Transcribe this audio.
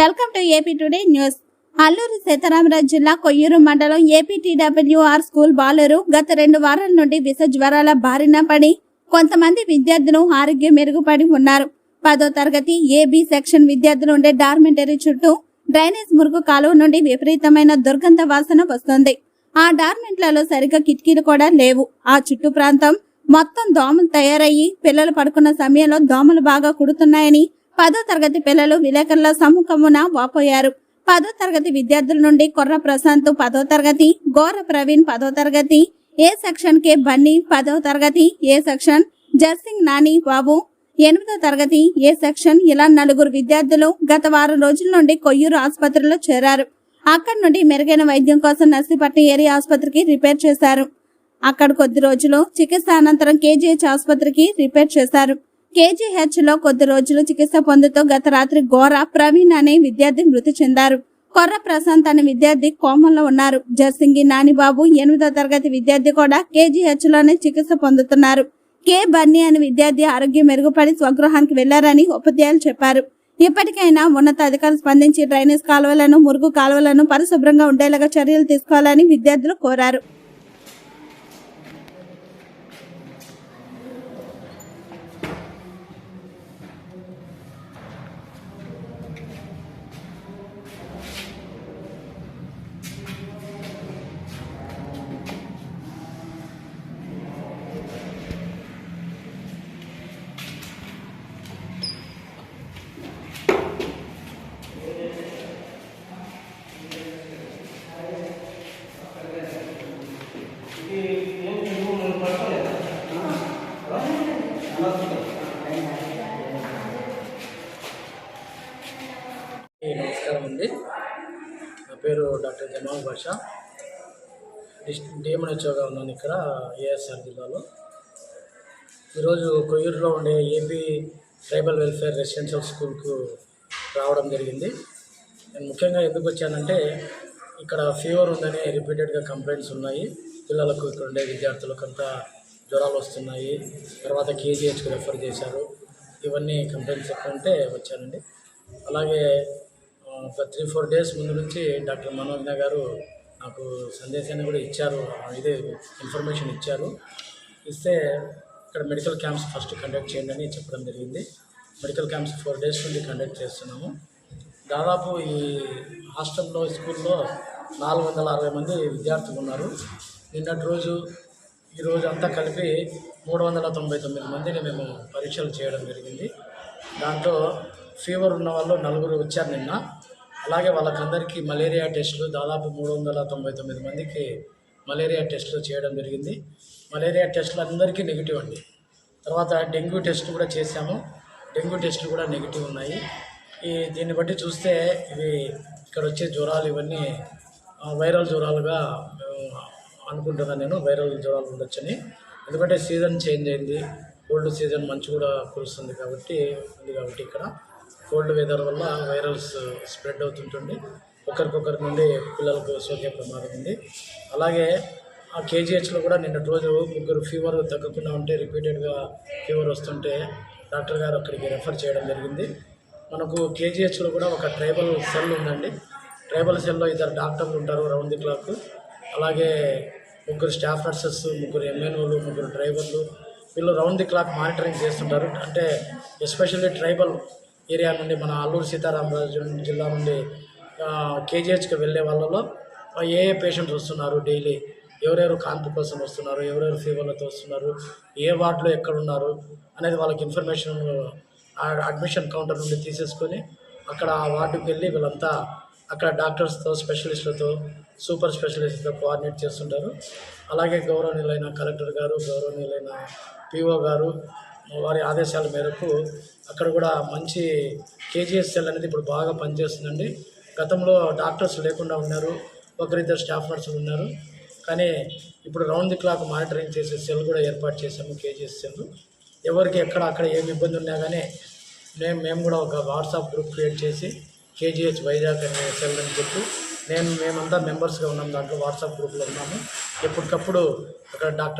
Welcome to AP today news. Alluri Sitarama జిల్లా కొయ్యూరు మండలం ఏపీటీడబ్ల్యూఆర్ school బాలురు గత రెండు వారాల నుండి విష జ్వరాల బారిన పడి కొంతమంది విద్యార్థులు ఆరోగ్యం మెరుగుపడి ఉన్నారు. పదో తరగతి ఏబి సెక్షన్ విద్యార్థులు ఉండే డార్మెంటరీ చుట్టూ డ్రైనేజ్ మురుగు కాలువ నుండి విపరీతమైన దుర్గంధ వాసన వస్తుంది. ఆ డార్మెంట్లలో సరిగ్గా కిటికీలు కూడా లేవు. ఆ చుట్టూ ప్రాంతం మొత్తం దోమలు తయారయ్యి పిల్లలు పడుకున్న సమయంలో దోమలు బాగా కుడుతున్నాయని పదో తరగతి పిల్లలు విలేకరుల సముఖమున వాపోయారు. పదో తరగతి విద్యార్థుల నుండి కొర్ర ప్రశాంత్ పదో తరగతి గోర ప్రవీణ్ పదో తరగతి ఏ సెక్షన్ కే బన్నీ పదో తరగతి ఏ సెక్షన్ జర్సింగ్ నాని బాబు ఎనిమిదో తరగతి ఏ సెక్షన్ ఇలా నలుగురు విద్యార్థులు గత వారం రోజుల నుండి కొయ్యూరు ఆసుపత్రిలో చేరారు. అక్కడి నుండి మెరుగైన వైద్యం కోసం నర్సీపట్నం ఏరియా ఆసుపత్రికి రిపేర్ చేశారు. అక్కడ కొద్ది రోజులు చికిత్స అనంతరం కేజీహెచ్ ఆసుపత్రికి రిపేర్ చేశారు. కేజీహెచ్లో కొద్ది రోజులు చికిత్స పొందుతూ గత రాత్రి ఘోర ప్రవీణ్ అనే విద్యార్థి మృతి చెందారు. కొర్ర ప్రశాంత్ అనే విద్యార్థి కోమంలో ఉన్నారు. జర్సింగి నానిబాబు ఎనిమిదో తరగతి విద్యార్థి కూడా కేజీహెచ్లోనే చికిత్స పొందుతున్నారు. కే బన్నీ అనే విద్యార్థి ఆరోగ్యం మెరుగుపడి స్వగృహానికి వెళ్ళారని ఉపాధ్యాయులు చెప్పారు. ఇప్పటికైనా ఉన్నతాధికారులు స్పందించి డ్రైనేజ్ కాలువలను మురుగు కాలువలను పరిశుభ్రంగా ఉండేలాగా చర్యలు తీసుకోవాలని విద్యార్థులు కోరారు. డాక్టర్ జమాల్ బాషా. డిస్ట్రిక్ట్ డిఎంహెచ్ఓగా ఉన్నాను ఇక్కడ ఏఎస్ఆర్ జిల్లాలో. ఈరోజు కొయ్యూరులో ఉండే ఏపీ ట్రైబల్ వెల్ఫేర్ రెసిడెన్షియల్ స్కూల్కు రావడం జరిగింది. నేను ముఖ్యంగా ఎందుకు వచ్చానంటే ఇక్కడ ఫీవర్ ఉందని రిపీటెడ్గా కంప్లైంట్స్ ఉన్నాయి. పిల్లలకు ఇక్కడ ఉండే విద్యార్థులకు అంతా జ్వరాలు వస్తున్నాయి. తర్వాత కేజీహెచ్కి రెఫర్ చేశారు. ఇవన్నీ కంప్లైంట్స్ ఎక్కువ ఉంటే వచ్చానండి. అలాగే ఒక త్రీ ఫోర్ డేస్ ముందు నుంచి డాక్టర్ మనోజ్ఞ గారు నాకు సందేశాన్ని కూడా ఇచ్చారు. ఇదే ఇన్ఫర్మేషన్ ఇచ్చారు. ఇస్తే ఇక్కడ మెడికల్ క్యాంప్స్ ఫస్ట్ కండక్ట్ చేయండి అని చెప్పడం జరిగింది. మెడికల్ క్యాంప్స్ ఫోర్ డేస్ నుండి కండక్ట్ చేస్తున్నాము. దాదాపు ఈ హాస్టల్లో స్కూల్లో నాలుగు వందల అరవై మంది విద్యార్థులు ఉన్నారు. నిన్నటి రోజు ఈరోజు అంతా కలిపి మూడు వందల తొంభై తొమ్మిది మందిని మేము పరీక్షలు చేయడం జరిగింది. దాంట్లో ఫీవర్ ఉన్న వాళ్ళు నలుగురు వచ్చారు నిన్న. అలాగే వాళ్ళకందరికీ మలేరియా టెస్టులు దాదాపు మూడు వందల తొంభై తొమ్మిది మందికి మలేరియా టెస్టులు చేయడం జరిగింది. మలేరియా టెస్టులు అందరికీ నెగిటివ్ అండి. తర్వాత డెంగ్యూ టెస్ట్ కూడా చేశాము. డెంగ్యూ టెస్టులు కూడా నెగిటివ్ ఉన్నాయి. ఈ దీన్ని బట్టి చూస్తే ఇవి ఇక్కడ వచ్చే జ్వరాలు ఇవన్నీ వైరల్ జ్వరాలుగా మేము అనుకుంటున్నాను నేను. వైరల్ జ్వరాలు ఉండొచ్చని. ఎందుకంటే సీజన్ చేంజ్ అయింది. కోల్డ్ సీజన్ మంచు కూడా కురుస్తుంది కాబట్టి ఉంది కాబట్టి ఇక్కడ. కోల్డ్ వెదర్ వల్ల వైరల్స్ స్ప్రెడ్ అవుతుంటుంది. ఒకరికొకరి నుండి పిల్లలకు సోకే ప్రమాదం ఉంది. అలాగే ఆ కేజీహెచ్లో కూడా నిన్న రోజు ముగ్గురు ఫీవర్ తగ్గకుండా ఉంటే రిపీటెడ్గా ఫీవర్ వస్తుంటే డాక్టర్ గారు అక్కడికి రెఫర్ చేయడం జరిగింది. మనకు కేజీహెచ్లో కూడా ఒక ట్రైబల్ సెల్ ఉందండి. ట్రైబల్ సెల్లో ఇద్దరు డాక్టర్లు ఉంటారు రౌండ్ ది క్లాక్. అలాగే ముగ్గురు స్టాఫ్ నర్సెస్ ముగ్గురు ఎంఎన్ఓలు ముగ్గురు డ్రైవర్లు వీళ్ళు రౌండ్ ది క్లాక్ మానిటరింగ్ చేస్తుంటారు. అంటే ఎస్పెషల్లీ ట్రైబల్ ఏరియా నుండి మన అల్లూరు సీతారామరాజు జిల్లా నుండి కేజీహెచ్కి వెళ్ళే వాళ్ళలో ఏ ఏ పేషెంట్స్ వస్తున్నారు డైలీ? ఎవరెవరు కాన్పు కోసం వస్తున్నారు? ఎవరెవరు ఫీవర్లతో వస్తున్నారు? ఏ వార్డులో ఎక్కడున్నారు అనేది వాళ్ళకి ఇన్ఫర్మేషన్ అడ్మిషన్ కౌంటర్ నుండి తీసేసుకొని అక్కడ ఆ వార్డుకి వెళ్ళి వీళ్ళంతా అక్కడ డాక్టర్స్తో స్పెషలిస్టులతో సూపర్ స్పెషలిస్ట్తో కోఆర్డినేట్ చేస్తుంటారు. అలాగే గౌరవనీయులైన కలెక్టర్ గారు గౌరవనీయులైన పిఓ గారు వారి ఆదేశాల మేరకు అక్కడ కూడా మంచి కేజీఎస్ఎల్ అనేది ఇప్పుడు బాగా పనిచేస్తుందండి. గతంలో డాక్టర్స్ లేకుండా ఉన్నారు ఒకరిద్దరు స్టాఫ్ నర్సులు ఉన్నారు. కానీ ఇప్పుడు రౌండ్ ది క్లాక్ మానిటరింగ్ చేసే సెల్ కూడా ఏర్పాటు చేశాము కేజీఎస్ సెల్ ఎవరికి ఎక్కడ అక్కడ ఏమి ఇబ్బంది ఉన్నా కానీ మేము మేము కూడా ఒక వాట్సాప్ గ్రూప్ క్రియేట్ చేసి కేజీహెచ్ వైజాగ్ అనే సెల్ అని చెప్పి నేను మేమంతా మెంబర్స్గా ఉన్నాం దాంట్లో వాట్సాప్ గ్రూప్లో ఉన్నాము. ఎప్పటికప్పుడు అక్కడ డాక్టర్